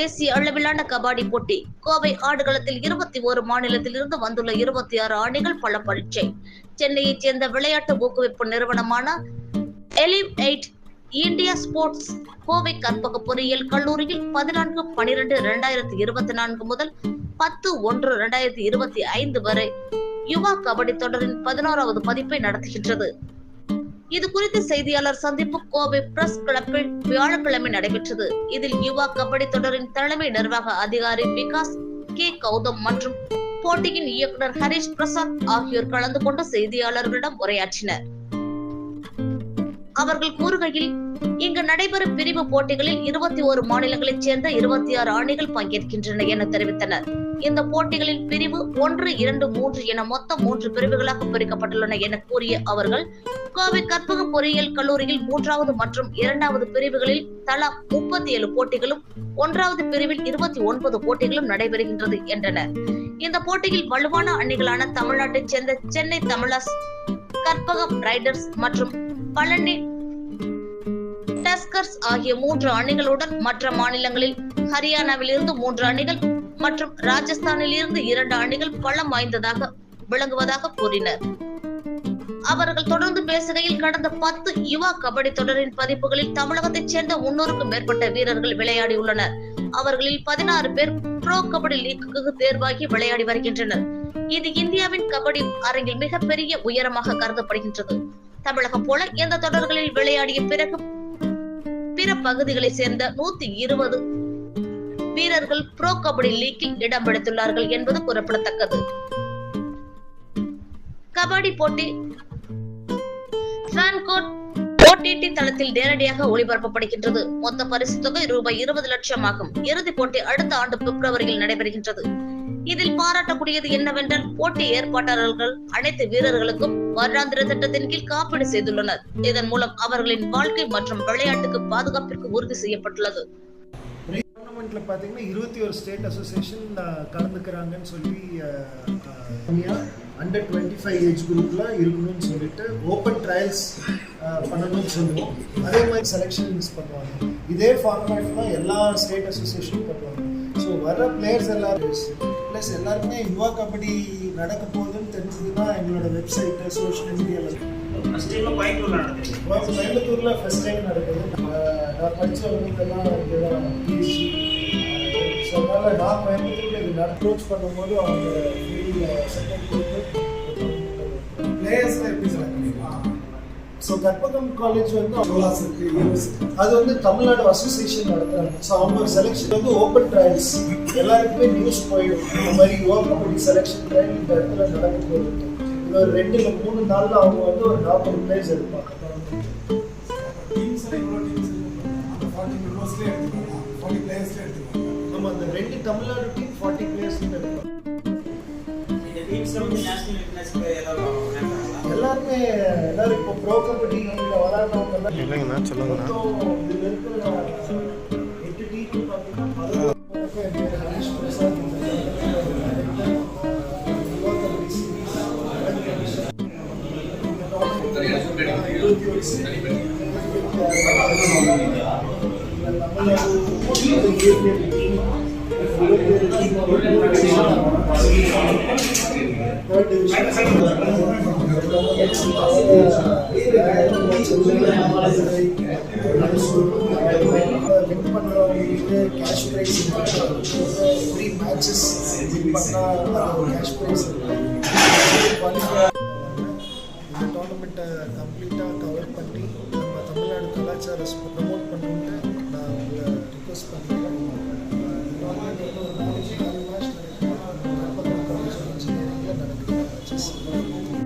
தேசிய அளவிலான கபாடி போட்டி. கோவை ஆடுகளத்தில் இருபத்தி ஒரு மாநிலத்தில் இருந்து வந்துள்ள இருபத்தி ஆறு அணிகள் பல பரீட்சை. சென்னையைச் சேர்ந்த விளையாட்டு ஊக்குவிப்பு நிறுவனமான எலிம் எயிட் இந்தியா ஸ்போர்ட்ஸ் கோவை கற்பக பொறியியல் கல்லூரியில் பதினான்கு பனிரெண்டு இரண்டாயிரத்தி இருபத்தி நான்கு முதல் பத்து ஒன்று இரண்டாயிரத்தி இருபத்தி ஐந்து வரை யுவா கபடி தொடரின் பதினோராவது பதிப்பை நடத்துகின்றது. இது குறித்த செய்தியாளர் சந்திப்பு கோவை பிரஸ் கிளப்பில் வியாழக்கிழமை நடைபெற்றது. இதில் யுவா கபடி தொடரின் தலைமை நிர்வாக அதிகாரி விகாஸ் கே. கௌதம் மற்றும் போட்டியின் இயக்குனர் ஹரிஷ் பிரசாத் ஆகியோர் கலந்து கொண்டு செய்தியாளர்களிடம் உரையாற்றினர். அவர்கள் கூறுகையில் இங்கு நடைபெறும் பிரிவு போட்டிகளில் இருபத்தி ஒரு மாநிலங்களைச் சேர்ந்த இருபத்தி ஆறு அணிகள் பங்கேற்கின்றன என தெரிவித்தனர். இந்த போட்டிகளில் பிரிவு ஒன்று இரண்டு மூன்று என மொத்தம் மூன்று பிரிவுகளாக பிரிக்கப்பட்டுள்ளன என கூறிய அவர்கள் கோவை கற்பக பொறியியல் கல்லூரியில் மூன்றாவது மற்றும் இரண்டாவது பிரிவுகளில் தலா முப்பத்தி ஏழு போட்டிகளும் ஒன்றாவது பிரிவில் இருபத்தி ஒன்பது போட்டிகளும் நடைபெறுகின்றது என்றனர் இந்த போட்டியில் வலுவான அணிகளான தமிழ்நாட்டைச் சேர்ந்த சென்னை தமிழாஸ் கற்பகம் ரைடர்ஸ் மற்றும் பழனி டஸ்கர்ஸ் ஆகிய மூன்று அணிகளுடன் மற்ற மாநிலங்களில் ஹரியானாவில் இருந்து மூன்று அணிகள் மற்றும் ராஜஸ்தானில் இருந்து இரண்டு அணிகள் பலம் வாய்ந்ததாக விளங்குவதாக கூறினர். அவர்கள் தொடர்ந்து பேசுகையில் கடந்த பத்து யுவா கபடி தொடரின் பதிப்புகளில் தமிழகத்தைச் சேர்ந்த முன்னூறுக்கும் மேற்பட்ட வீரர்கள் விளையாடியுள்ளனர் அவர்களில் பதினாறு பேர் ப்ரோ கபடி லீக்குக்கு தேர்வாகி விளையாடி வருகின்றனர். இது இந்தியாவின் கபடி அரங்கில் மிகப்பெரிய உயரமாக கருதப்படுகின்றது. தமிழகம் போல எந்த தொடர்களில் விளையாடிய பிறகு பிற பகுதிகளை சேர்ந்த நூத்தி இருபது வீரர்கள் ப்ரோ கபடி லீக்கில் இடம் பிடித்துள்ளார்கள் என்பது குறிப்பிடத்தக்கது. கபடி போட்டி ஓடிடி தளத்தில் நேரடியாக ஒளிபரப்பப்படுகின்றது. மொத்த பரிசு தொகை ரூபாய் இருபது லட்சம் ஆகும். இறுதிப் போட்டி அடுத்த ஆண்டு பிப்ரவரியில் நடைபெறுகின்றது. இதில் பாராட்டக்கூடியது என்னவென்றால் போட்டி ஏற்பாட்டாளர்கள் அனைத்து வீரர்களுக்கும் வருடாந்திர திட்டத்தின் கீழ் காப்பீடு செய்துள்ளனர். இதன் மூலம் அவர்களின் வாழ்க்கை மற்றும் விளையாட்டுக்கு பாதுகாப்பிற்கு உறுதி செய்யப்பட்டுள்ளது. டோர்னமெண்ட்டில் பார்த்தீங்கன்னா இருபத்தி ஒரு ஸ்டேட் அசோசியேஷன் கலந்துக்கிறாங்கன்னு சொல்லி அண்டர் டுவெண்ட்டி ஃபைவ் ஏஜ் குரூப்பில் இருக்கணும்னு சொல்லிட்டு ஓப்பன் ட்ரையல்ஸ் பண்ணணும்னு சொல்லுவோம். அதே மாதிரி செலெக்ஷன்ஸ் பண்ணுவாங்க. இதே ஃபார்மேட் தான் எல்லா ஸ்டேட் அசோசியேஷனும் பண்ணுவாங்க. ஸோ வர பிளேயர்ஸ் எல்லாரும் ப்ளஸ் எல்லாருமே யுவா கபடி நடக்க போகுதுன்னு தெரிஞ்சதுன்னா எங்களோட வெப்சைட்டு சோஷியல் மீடியாவில் ஃபர்ஸ்ட் டைம் கோயம்புத்தூர்ல ஃபர்ஸ்ட் டைம் நடக்குது. அஹ் நான் ஸோ அதனால் நான் கோயம்புத்தூரில் இது அப்ரோச் பண்ணும்போது அவங்க செகண்ட் கொடுத்து பிளேயர்ஸ்ல எப்படி செலக்ட் பண்ணிக்கலாம். ஸோ கற்பகம் காலேஜ் வந்து சோலாஸ் இருக்கு. யூனிவர்சிட்டி அது வந்து தமிழ்நாடு அசோசியேஷன் நடத்துகிறாங்க ஸோ அவங்க செலெக்ஷன் வந்து ஓப்பன் ட்ரையல்ஸ் எல்லாருக்குமே நியூஸ் போயிடும். இந்த மாதிரி யுவா கபடி செலெக்ஷன் ட்ரையல் இந்த இடத்துல நடக்க போகுது. ஒரு ரெண்டு இல்லை மூணு நாளில் அவங்க வந்து ஒரு நாற்பது பிளேஸ் எடுப்பாங்க. ஃபார்ட்டி மெம்பர்ஸ்லேயே ஃபார்ட்டி பிளேயர்ஸ்லேயே எடுத்துக்கலாம் நம்ம அந்த ரெண்டு தமிழ்நாடு டீம் ஃபார்ட்டி பிளேயர்ஸ் எடுப்பாங்க எல்லாருமே எல்லாரும் இப்போ ப்ரோ கபடி வராதவங்க எல்லாம் இல்லைங்கண்ணா சொல்லுங்கண்ணா இருக்கிற எட்டு டீம் பார்த்தீங்கன்னா பிரசாத் இருபத்தி ஒரு cash prize free matches win பண்ணால் கேஷ் ப்ரைஸ் டோர்னமெண்ட்டை கம்ப்ளீட்டாக கவர் பண்ணி நம்ம தமிழ்நாடு கலாச்சார Gospel.